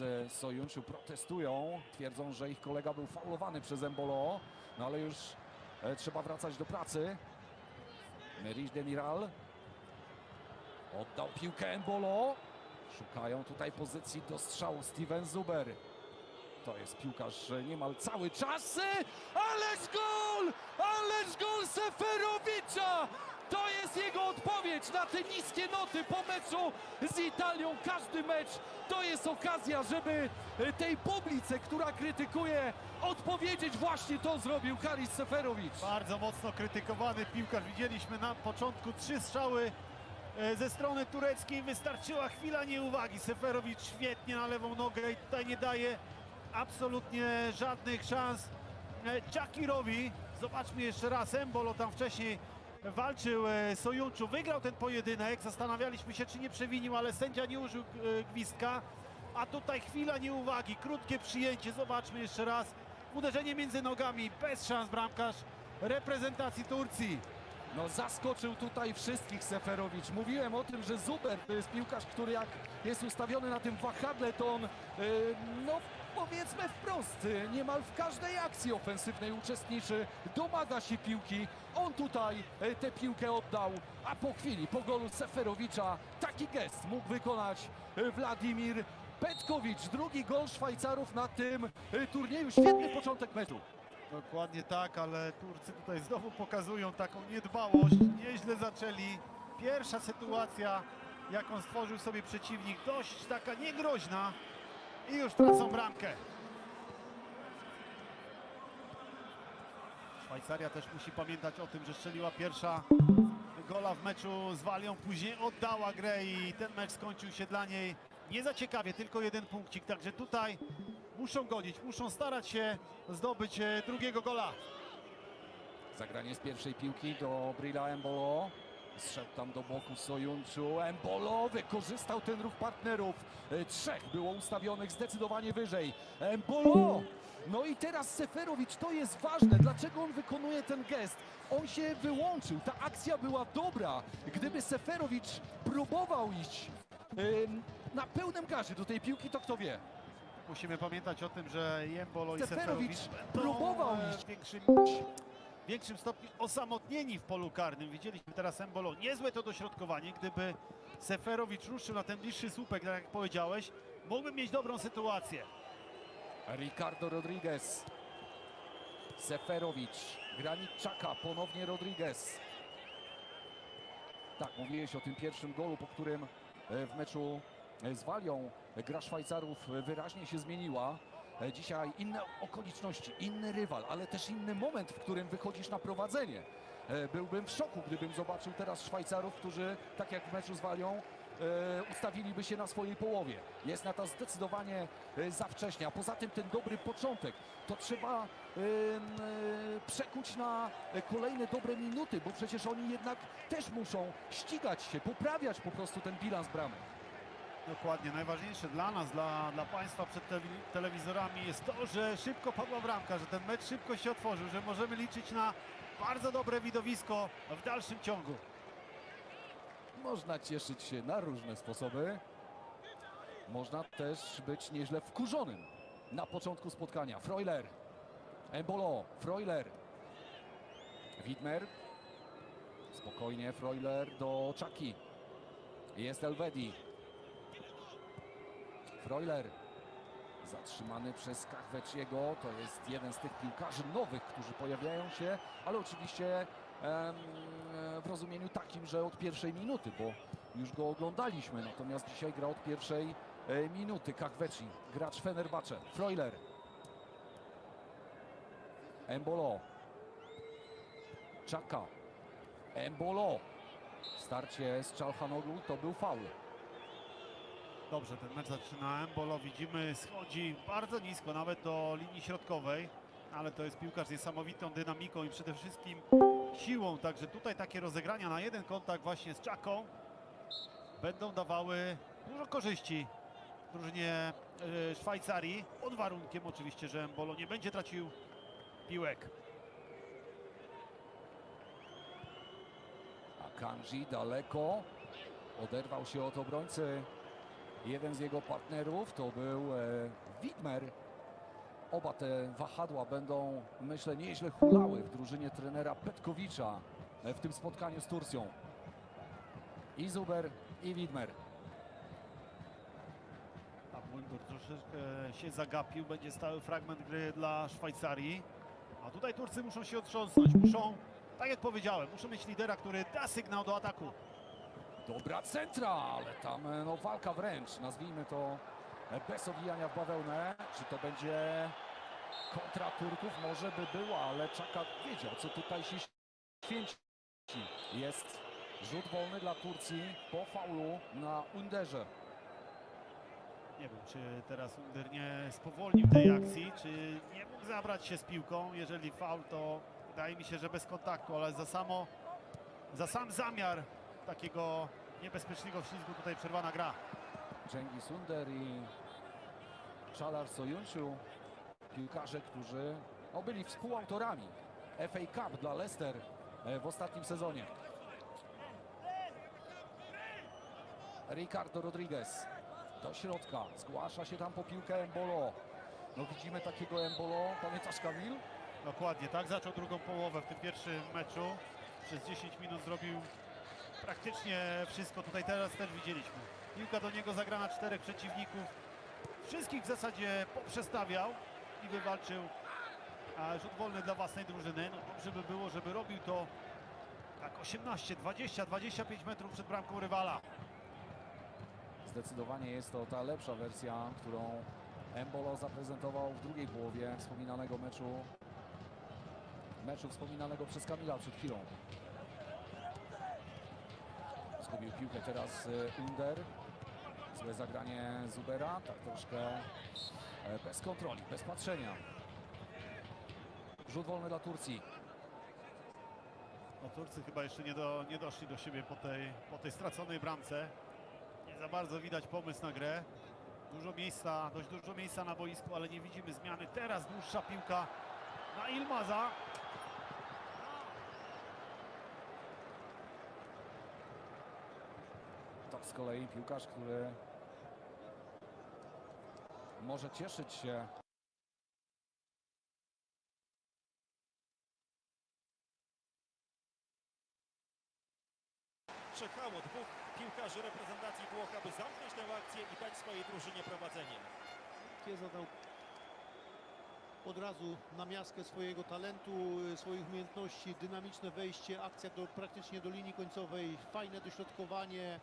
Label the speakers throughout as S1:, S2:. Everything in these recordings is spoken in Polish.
S1: z Sojunczu protestują, twierdzą, że ich kolega był faulowany przez Embolo, no ale już e, trzeba wracać do pracy. Merich Demiral oddał piłkę Embolo. Szukają tutaj pozycji do strzału Steven Zuber. To jest piłkarz niemal cały czas. Ależ gol! Ależ gol Seferowicza! To jest jego odpowiedź na te niskie noty po meczu z Italią. Każdy mecz to jest okazja, żeby e, tej publice, która krytykuje, odpowiedzieć. Właśnie to zrobił Karis Seferowicz.
S2: Bardzo mocno krytykowany piłkarz. Widzieliśmy na początku trzy strzały e, ze strony tureckiej. Wystarczyła chwila nieuwagi. Seferowicz świetnie na lewą nogę i tutaj nie daje absolutnie żadnych szans e, Czakirowi. Zobaczmy jeszcze raz. Embolo tam wcześniej walczył e, Sojunczu. Wygrał ten pojedynek. Zastanawialiśmy się, czy nie przewinił, ale sędzia nie użył e, gwizdka. A tutaj chwila nieuwagi, krótkie przyjęcie. Zobaczmy jeszcze raz. Uderzenie między nogami, bez szans bramkarz reprezentacji Turcji.
S1: No zaskoczył tutaj wszystkich Seferowicz. Mówiłem o tym, że Zuber to jest piłkarz, który jak jest ustawiony na tym wahadle, to on, e, no powiedzmy wprost, niemal w każdej akcji ofensywnej uczestniczy, domaga się piłki. On tutaj e, tę piłkę oddał, a po chwili, po golu Seferowicza, taki gest mógł wykonać e, Władimir Petkowicz. Drugi gol Szwajcarów na tym e, turnieju. Świetny początek meczu.
S2: Dokładnie tak, ale Turcy tutaj znowu pokazują taką niedbałość. Nieźle zaczęli. Pierwsza sytuacja, jaką stworzył sobie przeciwnik, dość taka niegroźna i już tracą bramkę. Szwajcaria też musi pamiętać o tym, że strzeliła pierwsza gola w meczu z Walią, później oddała grę i ten mecz skończył się dla niej nie za ciekawie, tylko jeden punkcik, także tutaj muszą gonić, muszą starać się zdobyć e, drugiego gola.
S1: Zagranie z pierwszej piłki do Brila Embolo. Zszedł tam do boku Sojunczu. Embolo wykorzystał ten ruch partnerów. E, Trzech było ustawionych zdecydowanie wyżej. Embolo! No i teraz Seferowicz, to jest ważne. Dlaczego on wykonuje ten gest? On się wyłączył. Ta akcja była dobra. Gdyby Seferowicz próbował iść em, na pełnym gazie do tej piłki, to kto wie?
S2: Musimy pamiętać o tym, że Jembolo i
S1: Seferowicz
S2: Seferowicz
S1: próbował
S2: e,
S1: iść.
S2: większym, większym stopniu osamotnieni w polu karnym. Widzieliśmy teraz Embolo. Niezłe to dośrodkowanie. Gdyby Seferowicz ruszył na ten bliższy słupek, tak jak powiedziałeś, mógłby mieć dobrą sytuację.
S1: Ricardo Rodriguez. Seferowicz. Granit Czaka. Ponownie Rodriguez. Tak, mówiłeś o tym pierwszym golu, po którym e, w meczu e, z Walią gra Szwajcarów e, wyraźnie się zmieniła. E, Dzisiaj inne okoliczności, inny rywal, ale też inny moment, w którym wychodzisz na prowadzenie. E, Byłbym w szoku, gdybym zobaczył teraz Szwajcarów, którzy, tak jak w meczu z Walią, e, ustawiliby się na swojej połowie. Jest na to zdecydowanie za wcześnie, a poza tym ten dobry początek, to trzeba przekuć na kolejne dobre minuty, bo przecież oni jednak też muszą ścigać się, poprawiać po prostu ten bilans bramek.
S2: Dokładnie. Najważniejsze dla nas, dla, dla Państwa przed telewi- telewizorami jest to, że szybko padła bramka, że ten mecz szybko się otworzył, że możemy liczyć na bardzo dobre widowisko w dalszym ciągu.
S1: Można cieszyć się na różne sposoby. Można też być nieźle wkurzonym na początku spotkania. Freuler, Embolo, Freuler, Widmer. Spokojnie Freuler do Czaki. Jest Elvedi. Freuler zatrzymany przez Kachweciego. To jest jeden z tych piłkarzy nowych, którzy pojawiają się, ale oczywiście w rozumieniu takim, że od pierwszej minuty, bo już go oglądaliśmy, natomiast dzisiaj gra od pierwszej e, minuty. Kachweci, gracz Fenerbahce, Freuler, Embolo, Czaka, Embolo. Starcie z Czalhanoglu to był faul.
S2: Dobrze, ten mecz zaczyna Embolo, widzimy, schodzi bardzo nisko, nawet do linii środkowej, ale to jest piłkarz z niesamowitą dynamiką i przede wszystkim siłą, także tutaj takie rozegrania na jeden kontakt właśnie z Czaką będą dawały dużo korzyści drużynie e, Szwajcarii, pod warunkiem oczywiście, że Embolo nie będzie tracił piłek.
S1: A Kanji daleko oderwał się od obrońcy Jeden z jego partnerów to był e, Widmer. Oba te wahadła będą, myślę, nieźle hulały w drużynie trenera Petkowicza e, w tym spotkaniu z Turcją. I Zuber, i Widmer.
S2: A Muldur troszeczkę się zagapił, będzie stały fragment gry dla Szwajcarii. A tutaj Turcy muszą się otrząsnąć, muszą, tak jak powiedziałem, muszą mieć lidera, który da sygnał do ataku.
S1: Dobra centra, ale tam e, no, walka wręcz, nazwijmy to e, bez owijania w bawełnę. Czy to będzie kontra Turków? Może by była, ale Czaka wiedział, co tutaj się święci. Jest rzut wolny dla Turcji po faulu na Underze.
S2: Nie wiem, czy teraz Under nie spowolnił tej akcji, czy nie mógł zabrać się z piłką. Jeżeli faul, to wydaje mi się, że bez kontaktu, ale za samo, za sam zamiar takiego niebezpiecznego wślizgu tutaj przerwana gra.
S1: Cengiz Under i Czalar Sojunciu, piłkarze, którzy no, byli współautorami FA Cup dla Leicester e, w ostatnim sezonie. Ricardo Rodriguez do środka, zgłasza się tam po piłkę Embolo. No widzimy takiego Embolo, pamiętasz Kamil?
S2: Dokładnie, tak zaczął drugą połowę w tym pierwszym meczu. Przez 10 minut zrobił praktycznie wszystko. Tutaj teraz też widzieliśmy. Piłka do niego zagrana czterech przeciwników. Wszystkich w zasadzie poprzestawiał i wywalczył rzut wolny dla własnej drużyny. No dobrze by było, żeby robił to tak 18, 20, 25 metrów przed bramką rywala.
S1: Zdecydowanie jest to ta lepsza wersja, którą Embolo zaprezentował w drugiej połowie wspominanego meczu. Meczu wspominanego przez Kamila przed chwilą. Zgubił piłkę teraz Under. Złe zagranie Zubera, tak troszkę e, bez kontroli, bez patrzenia. Rzut wolny dla Turcji.
S2: No Turcy chyba jeszcze nie, do, nie doszli do siebie po tej, po tej straconej bramce. Nie za bardzo widać pomysł na grę. Dużo miejsca, dość dużo miejsca na boisku, ale nie widzimy zmiany. Teraz dłuższa piłka na Ilmaza.
S1: Z kolei piłkarz, który może cieszyć się
S3: Czekało dwóch piłkarzy reprezentacji Włoch, aby zamknąć tę akcję i dać swojej drużynie prowadzenie.
S4: Kieza dał od razu na miastkę swojego talentu, swoich umiejętności, dynamiczne wejście, akcja do, praktycznie do linii końcowej, fajne dośrodkowanie.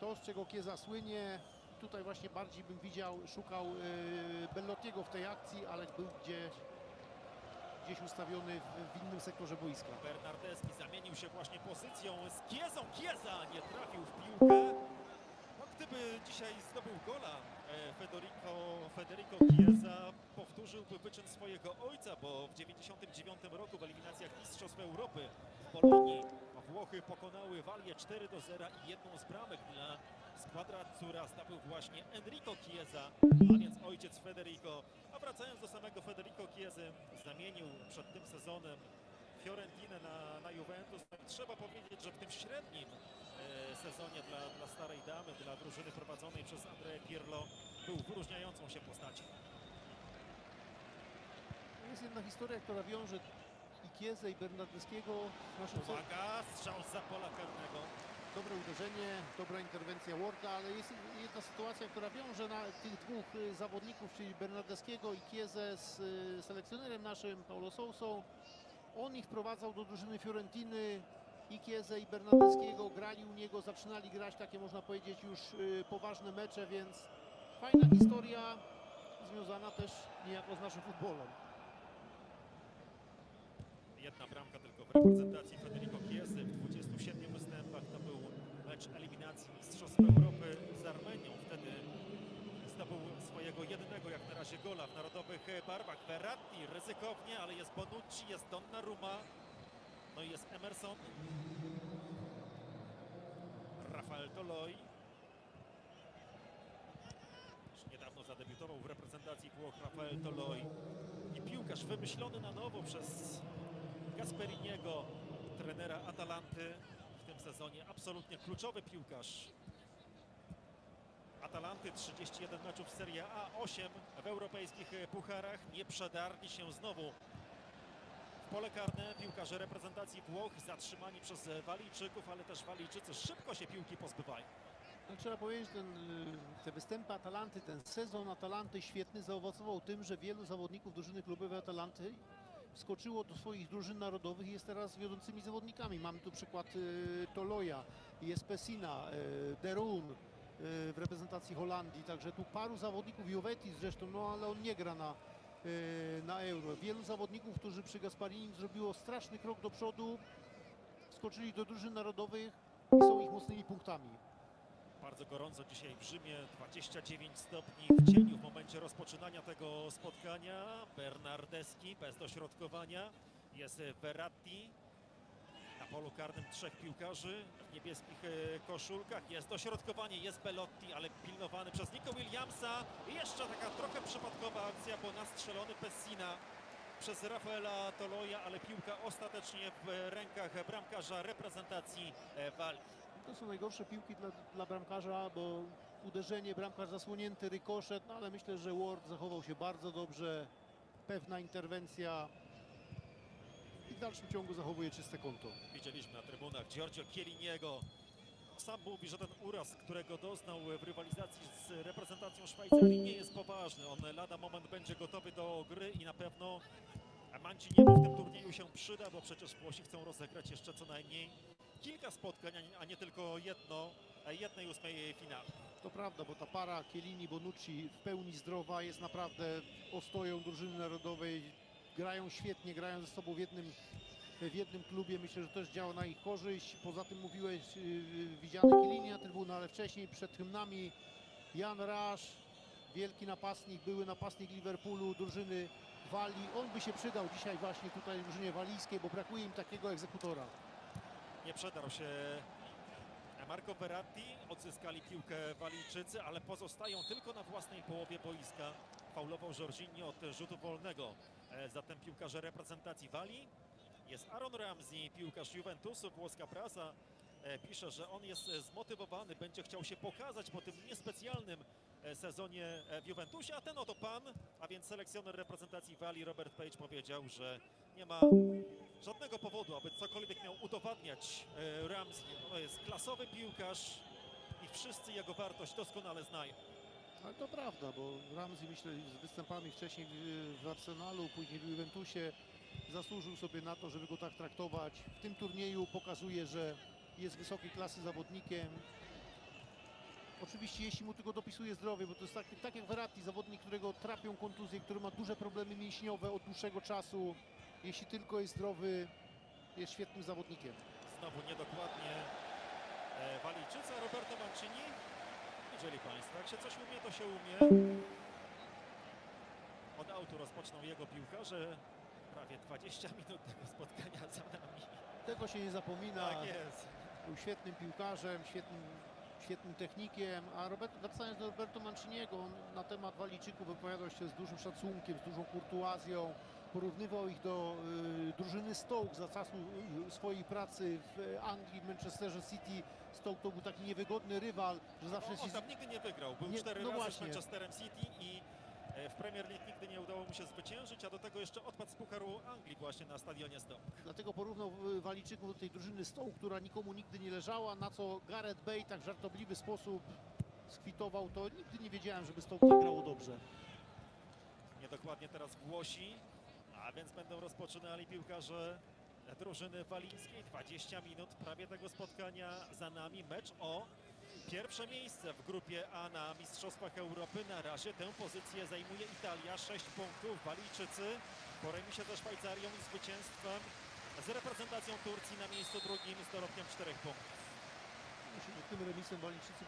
S4: To, z czego Kieza słynie, tutaj właśnie bardziej bym widział, szukał y, Bellottiego w tej akcji, ale był gdzieś, gdzieś ustawiony w, w innym sektorze boiska.
S3: Bernardeschi zamienił się właśnie pozycją z Kiezą. Kieza nie trafił w piłkę. No, gdyby dzisiaj zdobył gola e, Federico, Federico Chiesa, powtórzyłby wyczyn swojego ojca, bo w 99 roku w eliminacjach Mistrzostw Europy w Bolonii Włochy pokonały Walię 4 do 0 i jedną z bramek dla składra, która zdobył właśnie Enrico Chiesa, a więc ojciec Federico. A wracając do samego Federico Chiesy, zamienił przed tym sezonem Fiorentinę na, na Juventus. No Trzeba powiedzieć, że w tym średnim e, sezonie dla, dla starej damy, dla drużyny prowadzonej przez Andrea Pirlo był wyróżniającą się postacią.
S4: Jest jedna historia, która wiąże Kiezę i Bernardeskiego w naszym.
S3: Uwaga, strzał za pola karnego.
S4: dobre uderzenie, dobra interwencja Warda, ale jest jedna sytuacja, która wiąże na tych dwóch y, zawodników, czyli Bernardeskiego i Kiezę z y, selekcjonerem naszym, Paulo Sousą. On ich wprowadzał do drużyny Fiorentiny i Kiezę i Bernardeskiego, grali u niego, zaczynali grać takie można powiedzieć już y, poważne mecze, więc fajna historia związana też niejako z naszym futbolem.
S3: Jedna bramka tylko w reprezentacji Federico Chiesy w 27 występach. To był mecz eliminacji Mistrzostw Europy z Armenią. Wtedy zdobył swojego jedynego jak na razie gola w narodowych barwach. Verratti ryzykownie, ale jest Bonucci, jest Donnarumma, no i jest Emerson. Rafael Toloi. Niedawno zadebiutował w reprezentacji Włoch Rafael Toloi. I piłkarz wymyślony na nowo przez Gasperiniego, trenera Atalanty w tym sezonie. Absolutnie kluczowy piłkarz 31 meczów w Serie A, 8 w europejskich pucharach. Nie przedarli się znowu w pole karne piłkarze reprezentacji Włoch zatrzymani przez Walijczyków, ale też Walijczycy szybko się piłki pozbywają.
S4: No, trzeba powiedzieć, ten, y, te występy Atalanty, ten sezon Atalanty świetny zaowocował tym, że wielu zawodników drużyny klubowej Atalanty wskoczyło do swoich drużyn narodowych i jest teraz wiodącymi zawodnikami. Mamy tu przykład y, Toloja, jest Pessina, y, Derun y, w reprezentacji Holandii, także tu paru zawodników, Jovetis zresztą, no ale on nie gra na, y, na Euro. Wielu zawodników, którzy przy Gasparinim zrobiło straszny krok do przodu, wskoczyli do drużyn narodowych i są ich mocnymi punktami.
S3: Bardzo gorąco dzisiaj w Rzymie, 29 stopni w cieniu w momencie rozpoczynania tego spotkania. Bernardeski bez dośrodkowania, jest Verratti. Na polu karnym trzech piłkarzy w niebieskich e, koszulkach. Jest dośrodkowanie, jest Belotti, ale pilnowany przez Nico Williamsa. I jeszcze taka trochę przypadkowa akcja, bo nastrzelony Pessina przez Rafaela Toloja, ale piłka ostatecznie w rękach bramkarza reprezentacji e, Walii.
S4: To są najgorsze piłki dla, dla bramkarza, bo uderzenie, bramkarz zasłonięty, rykoszet, no ale myślę, że Ward zachował się bardzo dobrze. Pewna interwencja i w dalszym ciągu zachowuje czyste konto.
S3: Widzieliśmy na trybunach Giorgio Chielliniego. Sam mówi, że ten uraz, którego doznał w rywalizacji z reprezentacją Szwajcarii nie jest poważny. On lada moment będzie gotowy do gry i na pewno Manciniemu w tym turnieju się przyda, bo przecież Włosi chcą rozegrać jeszcze co najmniej kilka spotkań, a nie- tylko jedno, jednej ósmej finały.
S4: To prawda, bo ta para Chiellini-Bonucci w pełni zdrowa jest naprawdę ostoją drużyny narodowej. Grają świetnie, grają ze sobą w jednym, w jednym klubie. Myślę, że też działa na ich korzyść. Poza tym mówiłeś, yy, widziany Chiellini na trybunach, ale wcześniej przed hymnami Jan Rasz, wielki napastnik, były napastnik Liverpoolu, drużyny Walii. On by się przydał dzisiaj właśnie tutaj drużynie walijskiej, bo brakuje im takiego egzekutora.
S3: Nie przedarł się Marco Verratti, odzyskali piłkę Walijczycy, ale pozostają tylko na własnej połowie boiska. Faulował Jorginho od rzutu wolnego. E, Zatem piłkarze reprezentacji Walii. Jest Aaron Ramsey, piłkarz Juventusu, włoska prasa. e, Pisze, że on jest zmotywowany, będzie chciał się pokazać po tym niespecjalnym e, sezonie w Juventusie, a ten oto pan, a więc selekcjoner reprezentacji Walii Robert Page powiedział, że nie ma żadnego powodu, aby cokolwiek miał udowadniać e, Ramsey. To jest klasowy piłkarz i wszyscy jego wartość doskonale znają.
S4: Ale to prawda, bo Ramsey myślę z występami wcześniej w, Arsenalu, później w Juventusie zasłużył sobie na to, żeby go tak traktować. W tym turnieju pokazuje, że jest wysokiej klasy zawodnikiem. Oczywiście jeśli mu tylko dopisuje zdrowie, bo to jest tak, tak jak Verratti, zawodnik, którego trapią kontuzje, który ma duże problemy mięśniowe od dłuższego czasu. Jeśli tylko jest zdrowy, jest świetnym zawodnikiem.
S3: Znowu niedokładnie e, Walijczycy, a Roberto Mancini. Widzieli Państwo, jak się coś umie, to się umie. Od autu rozpoczną jego piłkarze. Prawie 20 minut tego spotkania za nami.
S4: Tego się nie zapomina.
S3: Tak jest.
S4: Był świetnym piłkarzem, świetnym, świetnym technikiem, a Robert, wracając do Roberto Manciniego, on na temat Walijczyków wypowiadał się z dużym szacunkiem, z dużą kurtuazją, porównywał ich do y, drużyny Stoke za czasu y, swojej pracy w Anglii, w Manchesterze City. Stoke to był taki niewygodny rywal, że zawsze
S3: On,
S4: się...
S3: tam nigdy nie wygrał. Był
S4: Nie,
S3: cztery
S4: no
S3: razy z
S4: właśnie.
S3: Manchesterem City i e, w Premier League nigdy nie udało mu się zwyciężyć, a do tego jeszcze odpadł z Pucharu Anglii właśnie na stadionie Stoke.
S4: Dlatego porównał y, Walijczyków do tej drużyny Stoke, która nikomu nigdy nie leżała, na co Gareth Bale tak w żartobliwy sposób skwitował to. Nigdy nie wiedziałem, żeby Stoke tak grało dobrze.
S3: Niedokładnie teraz Włosi, a więc będą rozpoczynali piłkarze drużyny walijskiej. 20 minut prawie tego spotkania za nami. Mecz o pierwsze miejsce w grupie A na Mistrzostwach Europy. Na razie tę pozycję zajmuje Italia. 6 punktów. Walijczycy po remisie ze Szwajcarią i zwycięstwem z reprezentacją Turcji na miejscu drugim z dorobkiem 4 punktów.
S4: Myślę, że tym remisem Walijczycy